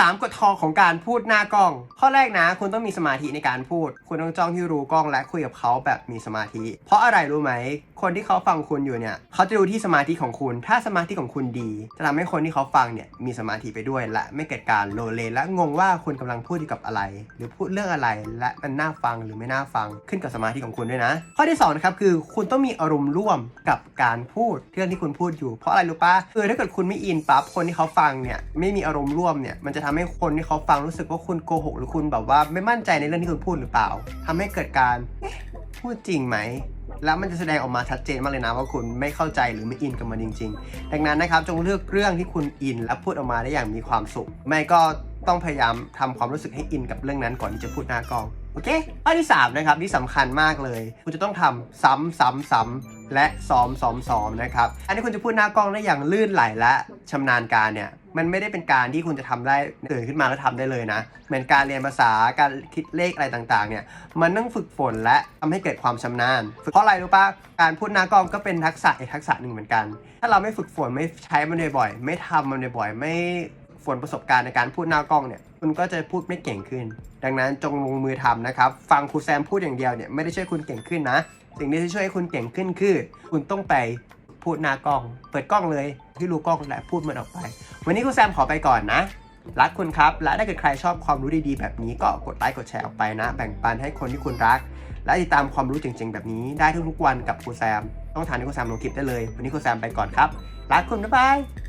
3กฎทอของการพูดหน้ากล้อง ข้อแรกนะ คุณต้องมีสมาธิในการพูด คุณต้องจ้องที่รูกล้องและคุยกับเขาแบบมีสมาธิ เพราะอะไรรู้ไหม คนที่เขาฟังคุณอยู่เนี่ยเขาจะดูที่สมาธิของคุณ ถ้าสมาธิของคุณดี จะทำให้คนที่เขาฟังเนี่ยมีสมาธิไปด้วย และไม่เกิดการโลเลและงงว่าคุณกำลังพูดกับอะไร หรือพูดเรื่องอะไร และมันน่าฟังหรือไม่น่าฟังขึ้นกับสมาธิของคุณด้วยนะ ข้อที่สองนะครับคือคุณต้องมีอารมณ์ร่วมกับการพูดเรื่องที่คุณพูดอยู่ เพราะอะไรรู้ปะคือถ้าเกิดคุณไม่อินปั๊บคนที่เขาฟังเนี่ยไม่มีอารมณ์ร่วมเนี่ยมันจะทำให้คนที่เขาฟังรู้สึกว่าคุณโกหกหรือคุณแบบว่าไม่มั่นใจในเรื่องที่คุณพูดหรือเปล่าทำให้เกิดการพูดจริงไหมแล้วมันจะแสดงออกมาชัดเจนมากเลยนะว่าคุณไม่เข้าใจหรือไม่อินกับมันจริง ๆ ดังนั้นนะครับจงเลือกเรื่องที่คุณอินและพูดออกมาได้อย่างมีความสุข ไม่ก็ต้องพยายามทำความรู้สึกให้อินกับเรื่องนั้นก่อนที่จะพูดหน้ากล้องโอเคข้อที่ 3 นะครับที่สำคัญมากเลย คุณจะต้องทำซ้ำซ้ำซ้ำและซ้อมซ้อมซ้อมนะครับ อันนี้คุณจะพูดหน้ากล้องได้อย่างลื่นไหลและชำนาญการเนี่ย มันไม่ได้เป็นการที่คุณจะทำได้ตื่นขึ้นมาแล้วทำได้เลยนะเหมือนการเรียนภาษาการคิดเลขอะไรต่างๆเนี่ยมันต้องฝึกฝนและทำให้เกิดความชำนาญฝึกเพราะอะไรรู้ปะการพูดหน้ากล้องก็เป็นทักษะอีกทักษะหนึ่งเหมือนกัน ถ้าเราไม่ฝึกฝนไม่ใช้มันบ่อยๆไม่ทำมันบ่อยๆไม่ฝนประสบการณ์ในการพูดหน้ากล้องเนี่ยคุณก็จะพูดไม่เก่งขึ้น ดังนั้นจงลงมือทำนะครับ ฟังครูแซมพูดอย่างเดียวเนี่ยไม่ได้ช่วยคุณเก่งขึ้นนะ สิ่งที่จะช่วยให้คุณเก่งขึ้นคือ คุณต้องไป พูดหน้ากล้อง เปิดกล้องเลยที่รู้กล้องและพูดมันออกไป วันนี้ครูแซมขอไปก่อนนะรักคุณครับ และถ้าเกิดใครชอบความรู้ดีๆ แบบนี้ก็กดไลค์กดแชร์ออกไปนะ แบ่งปันให้คนที่คุณรัก และติดตามความรู้เจ๋งๆ แบบนี้ได้ทุกๆวันกับครูแซม ต้องทานที่ครูแซมลงคลิปได้เลย วันนี้ครูแซมไปก่อนครับ รักคุณ บ๊ายบาย